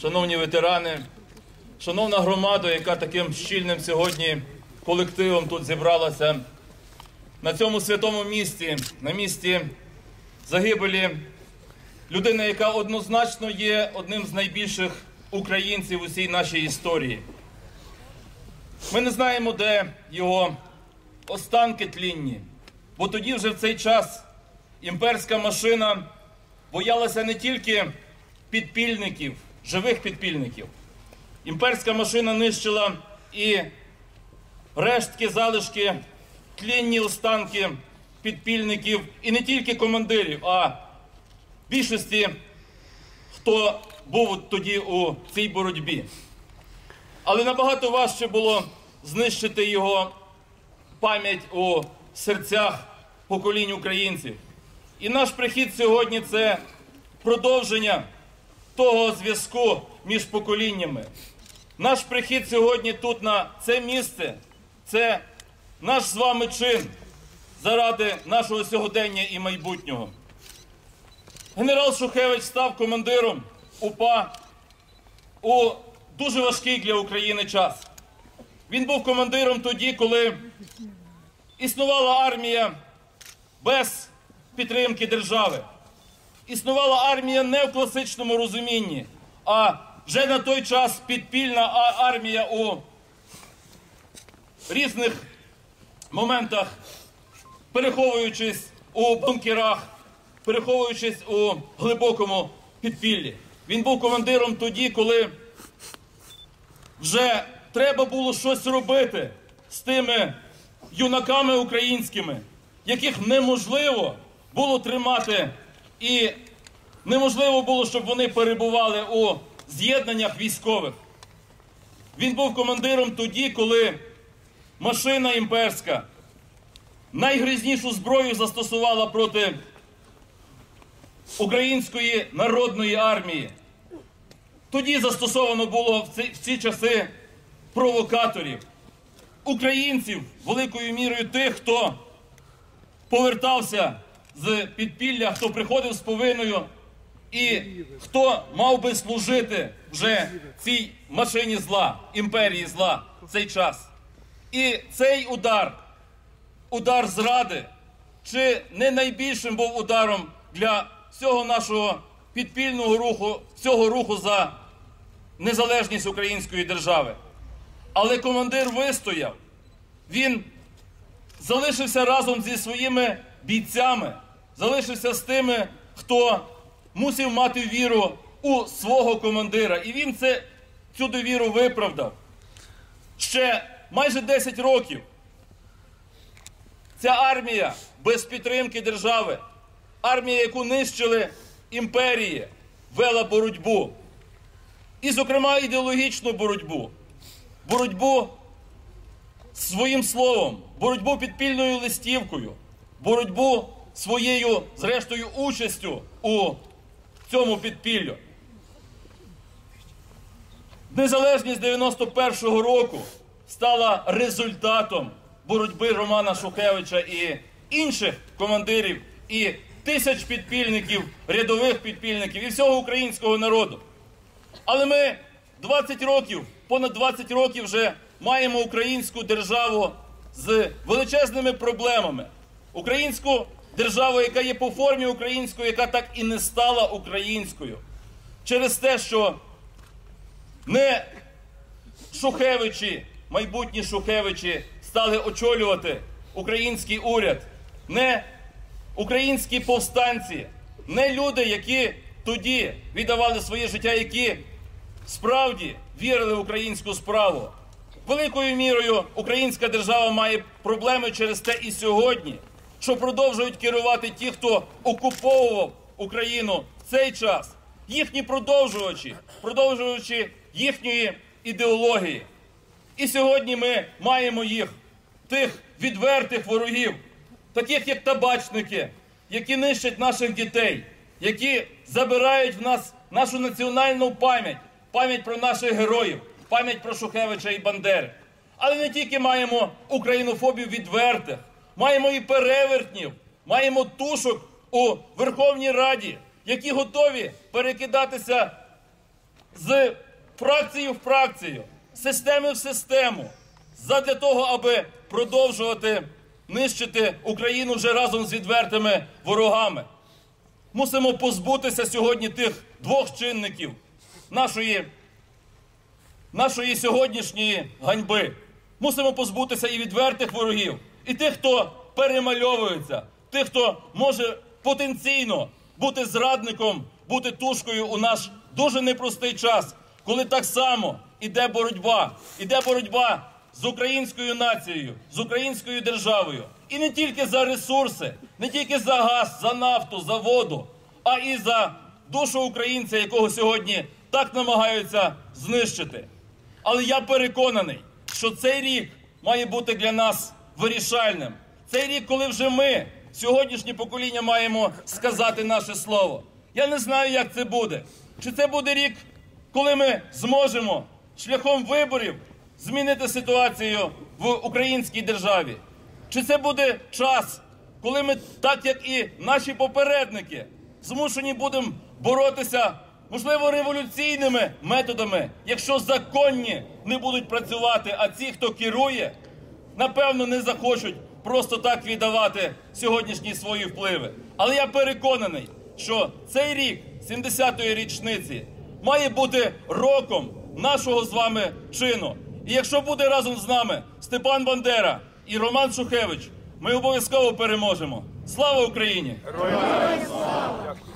Шановні ветерани, шановна громада, яка таким щільним сьогодні колективом тут зібралася на цьому святому місці, на місці загибелі людини, яка однозначно є одним з найбільших українців у всій нашій історії. Ми не знаємо, де його останки тлінні, бо тоді вже в цей час імперська машина боялася не тільки підпільників, живих підпільників. Імперська машина нищила і рештки, залишки, тлінні останки підпільників, і не тільки командирів, а більшості, хто був тоді у цій боротьбі. Але набагато важче було знищити його пам'ять у серцях поколінь українців. І наш прихід сьогодні це продовження того зв'язку між поколіннями. Наш прихід сьогодні тут на це місце це наш з вами чин заради нашого сьогодення і майбутнього. Генерал Шухевич став командиром УПА у дуже важкий для України час. Він був командиром тоді, коли існувала армія без підтримки держави. Існувала армія не в класичному розумінні, а вже на той час підпільна армія у різних моментах, переховуючись у бункерах, переховуючись у глибокому підпіллі. Він був командиром тоді, коли вже треба було щось робити з тими юнаками українськими, яких неможливо було тримати, і неможливо було, щоб вони перебували у з'єднаннях військових. Він був командиром тоді, коли машина імперська найгрізнішу зброю застосувала проти української народної армії. Тоді застосовано було в ці, в ці часи провокаторів, українців великою мірою тих, хто повертався з підпілля, хто приходив з повинною і хто мав би служити вже цій машині зла, імперії зла цей час. І цей удар, удар зради, чи не найбільшим був ударом для всього нашого підпільного руху, всього руху за незалежність української держави. Але командир вистояв. Він залишився разом зі своїми бійцями, залишився з тими, хто мусив мати віру у свого командира. І він це, цю довіру виправдав. Ще майже 10 років ця армія без підтримки держави, армія, яку нищили імперії, вела боротьбу. І, зокрема, ідеологічну боротьбу, боротьбу своїм словом, боротьбу підпільною листівкою, боротьбу своєю, зрештою, участю у цьому підпіллю. Незалежність 91-го року стала результатом боротьби Романа Шухевича і інших командирів, і тисяч підпільників, рядових підпільників і всього українського народу. Але ми 20 років, понад 20 років вже маємо українську державу з величезними проблемами. Українську державу, яка є по формі українською, яка так і не стала українською. Через те, що не Шухевичі, майбутні Шухевичі стали очолювати український уряд, не українські повстанці, не люди, які тоді віддавали своє життя, які справді вірили в українську справу. Великою мірою українська держава має проблеми через те і сьогодні, що продовжують керувати ті, хто окуповував Україну в цей час, їхні продовжувачі, продовжуючи їхньої ідеології. І сьогодні ми маємо їх, тих відвертих ворогів, таких як табачники, які нищать наших дітей, які забирають в нас нашу національну пам'ять, пам'ять про наших героїв, пам'ять про Шухевича і Бандери. Але не тільки маємо українофобів відвертих, маємо і перевертнів, маємо тушок у Верховній Раді, які готові перекидатися з фракції в фракцію, системи в систему, задля того, аби продовжувати нищити Україну вже разом з відвертими ворогами. Мусимо позбутися сьогодні тих двох чинників нашої, нашої сьогоднішньої ганьби. Мусимо позбутися і відвертих ворогів, і тих, хто перемальовується, тих, хто може потенційно бути зрадником, бути тушкою у наш дуже непростий час, коли так само іде боротьба, іде боротьба з українською нацією, з українською державою. І не тільки за ресурси, не тільки за газ, за нафту, за воду, а і за душу українця, якого сьогодні так намагаються знищити. Але я переконаний, що цей рік має бути для нас вирішальним. Цей рік, коли вже ми, сьогоднішнє покоління, маємо сказати наше слово. Я не знаю, як це буде. Чи це буде рік, коли ми зможемо шляхом виборів змінити ситуацію в українській державі? Чи це буде час, коли ми, так як і наші попередники, змушені будемо боротися, можливо, революційними методами, якщо законні не будуть працювати, а ці, хто керує, напевно, не захочуть просто так віддавати сьогоднішні свої впливи. Але я переконаний, що цей рік, 70-ї річниці, має бути роком нашого з вами чину. І якщо буде разом з нами Степан Бандера і Роман Шухевич, ми обов'язково переможемо. Слава Україні! Героям слава!